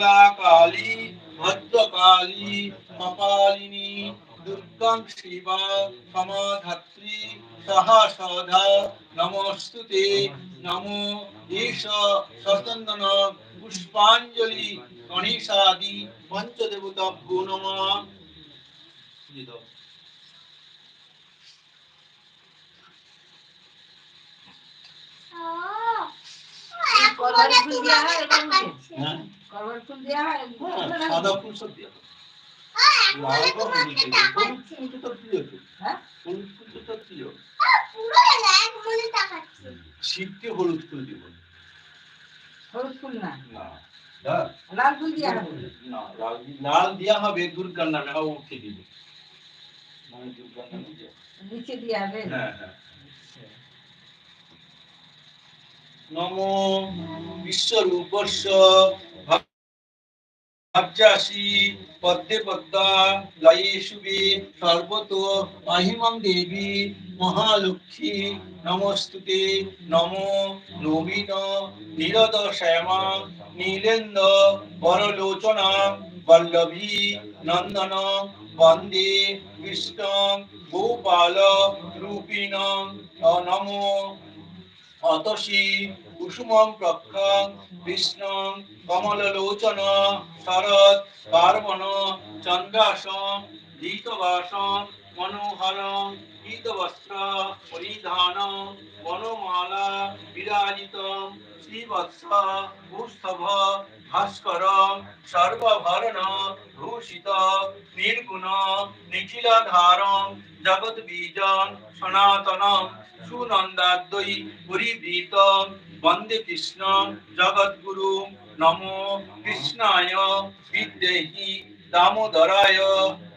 মঙ্গলা কালী ভদ্রকালী কপালিনী দুর্গাং শিবা সমাধাত্রী সহা সধা নমস্তুতে নমো ঈশ সচন্দন পুষ্পাঞ্জলি গণেশাদি পঞ্চদেবতাভ্যো নমঃ কলবার দিয়ে বা হলুদ দিয়ে ফুল দিব না না? লাল দেওয়া হবে না দুর্গার নামে হাও উঠে দিবে মানে দুর্গার নামে নিচে দেওয়া হবে হ্যাঁ হ্যাঁ নম বিশ্বরূপস্য ভাবজাসি পদ্মে পদ্মা লয়ে শুভে সর্বত দেবী, মহালক্ষ্মী, নমস্তুতে নম নবীন নীরদ শ্যামা নীলেন্দ্র বরলোচনা, বল্লভী নন্দন, বন্দে কৃষ্ণ, গোপাল রূপিণ, নমো। অতসী কুসুমং প্রক্ষং কৃষ্ণং কমললোচন, শরৎ, পার্বণ চন্দ্রাসং ধীতবাসং মনোহরং পীতবস্ত্র পরিধানং বনমালা বিরাজিতং শ্রীবৎস ভূস্থভ ভাস্করং সর্বভরণ ভূষিত, নির্গুণ নিখিলাধারং জগদ্বীজং সনাতনং সুনন্দাদ্বৈ পরিবৃত বন্দে কৃষ্ণ, জগদ্গুরু, নম কৃষ্ণায় বিদ্যেহি দামোদরায়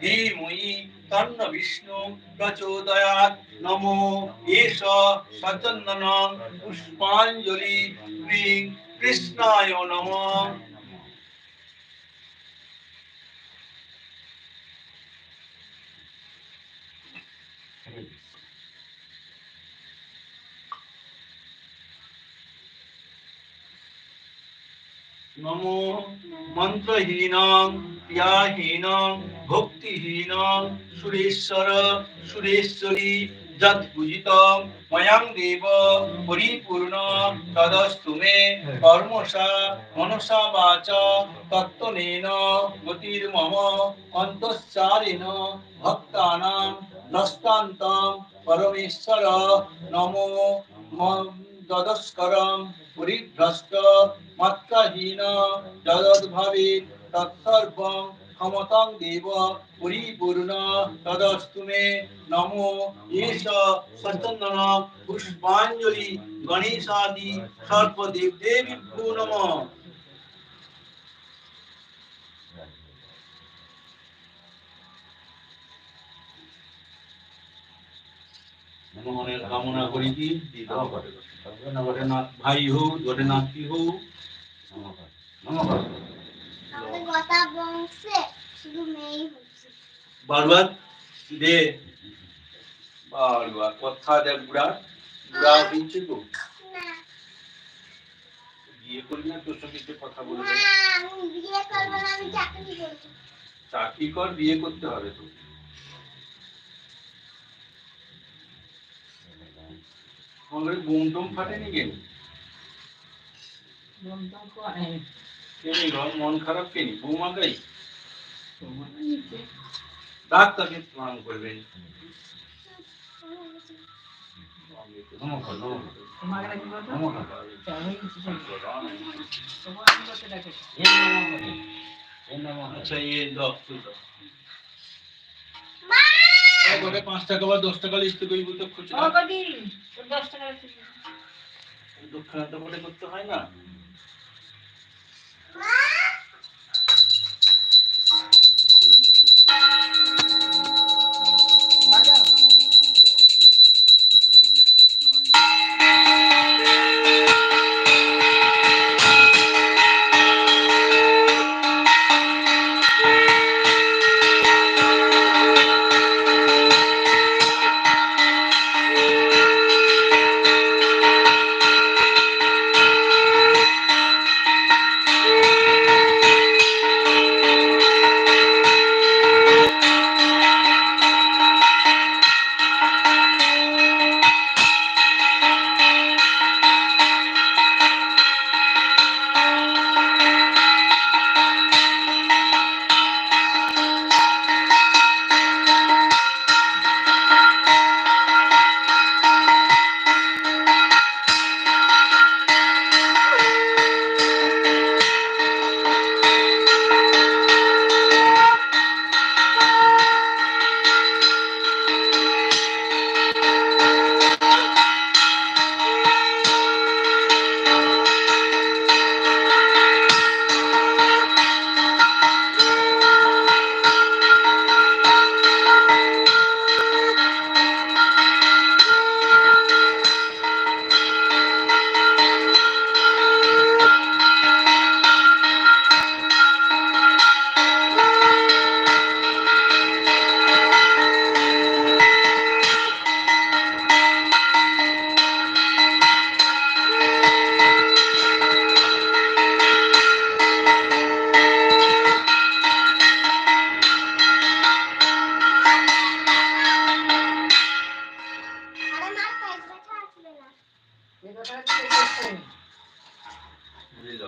ধীমহি তন্ন বিষ্ণু প্রচোদয়াৎ। নমো এষ সচন্দন পুষ্পাঞ্জলি। কৃষ্ণায় নমঃ। নমো মন্ত্রহীনং ক্রিয়াহীনং ভক্তিহীনং সুরেশ্বর সুরেশ্বরী যৎ পূজিতং ময়াং দেব পরিপূর্ণ তদস্তু মে কর্মসা মনসা বাচা তত্ত্বনেন গতির্মম অন্তশ্চারেণ ভক্তানাং নস্তান্তং পরমেশ্বর নমো ম- যদস্করং পরিভ্রষ্ট মাত্রাহীন যদদ্ভাবে তৎসর্বং ক্ষমতাং দেব পরিপূর্ণ তদস্তু মে নমো এষ সচন্দন পুষ্পাঞ্জলি গণেশাদি সর্বদেব মনের কামনা ভাই হোক ঘটে নাতি হোক বারবার? দে। বারবার। কথা দেখ বুড়া। বুড়া দিচ্ছে বিয়ে করবি না তোর সঙ্গে একটু কথা বলবে। চাকরি কর বিয়ে করতে হবে তো আমাদের বোম টোম ফাটেনি কেন কেনি রং মন খারাপ কেনি বোম আগাই ডাক্তারকে স্নান করবেন নমস্কার নমস্কার তোমাকে এই পাঁচ টাকা বা দশ টাকা লিস্ট করি বলতে খুচরা দশ টাকা। বলে করতে হয় না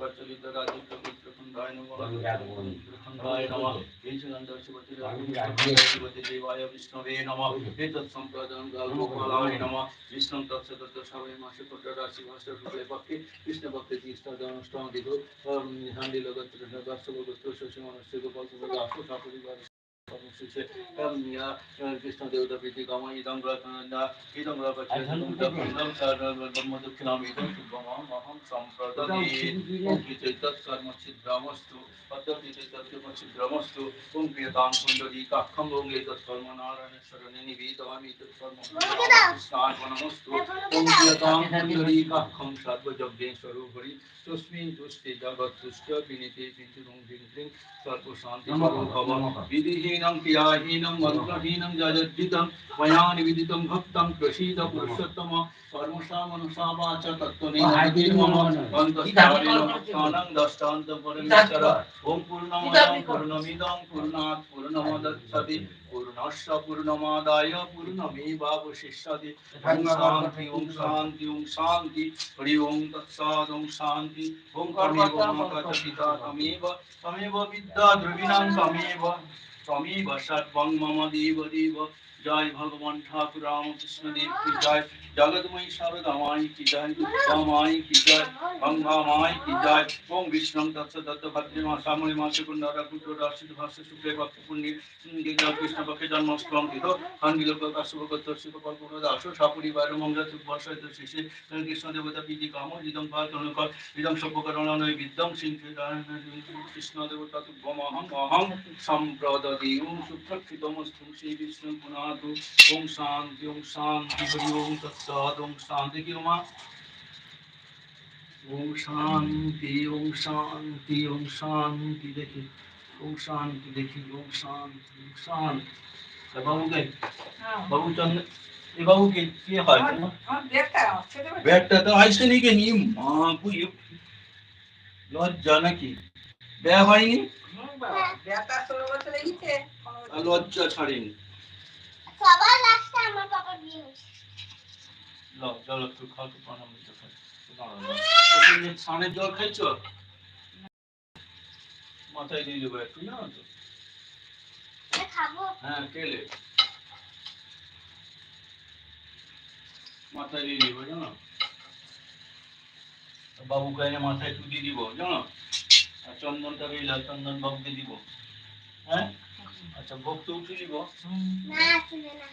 পত্রে রাজুত্ব পুত্রখণ্ডায় নম। খণ্ডায় নম। শিবতি দেবায় বিষ্ণবে নম। এতৎ সম্প্রদান গালগোপালায় নম। বিষ্ণু তৎসদত্ত সবাই মাসে কোট রাশি ভাষ্য শুক্লে পক্ষে। কৃষ্ণ ভক্তি তিষ্ঠা অনুষ্ঠান দিগ হান্ডি লগত দর্শক গোত্র শশী মনুষ্য গোপাল कृष्ण देवता प्रीति काम इदम रखना इदम रखना सर्व ब्रह्म दक्षिणाम इदम शुभम अहम संप्रदाये ओम चैतत सर्व छिद्रामस्तु पद्धति चैतत सर्व छिद्रामस्तु ओम प्रियताम सुंदरी काखम ओम एतत् सर्व नारायण शरण निवेदामि तत् सर्व स्नानमस्तु ओम प्रियताम सुंदरी काखम सर्व जग्गे स्वरूपरि तस्मिन् दुष्टे जगत् दुष्ट विनिते चिंतितं विनितं सर्व शांति स्वरूपम विधिहीन क्रियाहीनं मन्त्रहीनं जजद्धितं मया निवेदितं भक्तं प्रसीद पुरुषोत्तम कर्मसामनुषा वाच तत्त्वनेति मम अन्तःस्थानं दष्टान्तं परमेश्वर ॐ पूर्णमदं पूर्णमिदं पूर्णात् पूर्णमुदच्छति पूर्णस्य पूर्णमादाय पूर्णमेवावशिष्यति ॐ शान्ति ॐ शान्ति ॐ शान्ति हरि ओं तत्सद् ॐ शान्ति ॐ तमेव माता च पिता तमेव तमेव विद्या द्रविणां तमेव তমেব সর্বং মম দেব দেব। জয় ভগবান ঠাকুর রামকৃষ্ণ কি জয়? জগৎময়ী শারদামাই কি জয়? দুর্গামাই কি জয়? গঙ্গামাই কি জয়? ওম বিষ্ণু তৎস দত্ত ভদ্রে মা শ্যামলী মা সুকুন্দারা কুটো রাশিদ ভাষ্য শুক্লে ভক্ত পুণ্যি গীতা কৃষ্ণ পক্ষে জন্মাষ্টম গত দাস। সপরিবার মঙ্গল বর্ষিত কৃষ্ণ দেবতা কাম বিদ্যম কৃষ্ণ দেবতা শ্রী বিষ্ণু ওম তৎসৎ ওম শান্তি কি মা ওম শান্তি ওম শান্তি ওম শান্তি দেখি ওম শান্তি দেখি ওম শান্তি ওম শান্তি তা বাবু কে হ্যাঁ বাবু চন্দ্র এ বাবু কে কে হয় আমার আমার ব্যাগটা খেতে পারি ব্যাগটা তো আইসে নি কে নি মা বুঝে লজ্জা নাকি ব্যাগ হয়নি লজ্জা ছাড়েনি সবার লাস্টে আমার পাপা বিয়ে হয়েছে জল একটু খাও তো প্রণাম দিতে খাই। ওখানে ছানের জল খাইছো? মাথায় দিয়ে দেবো একটু না তো? খাব। হ্যাঁ কেলে? মাথায় দিয়ে দিব জানো? বাবু কাইনে মাথায় একটু দিয়ে দিব জানো? আর চন্দনটাকে চন্দন বাবুকে দিব। হ্যাঁ? আচ্ছা ভোগ তো উঠে দিব না না।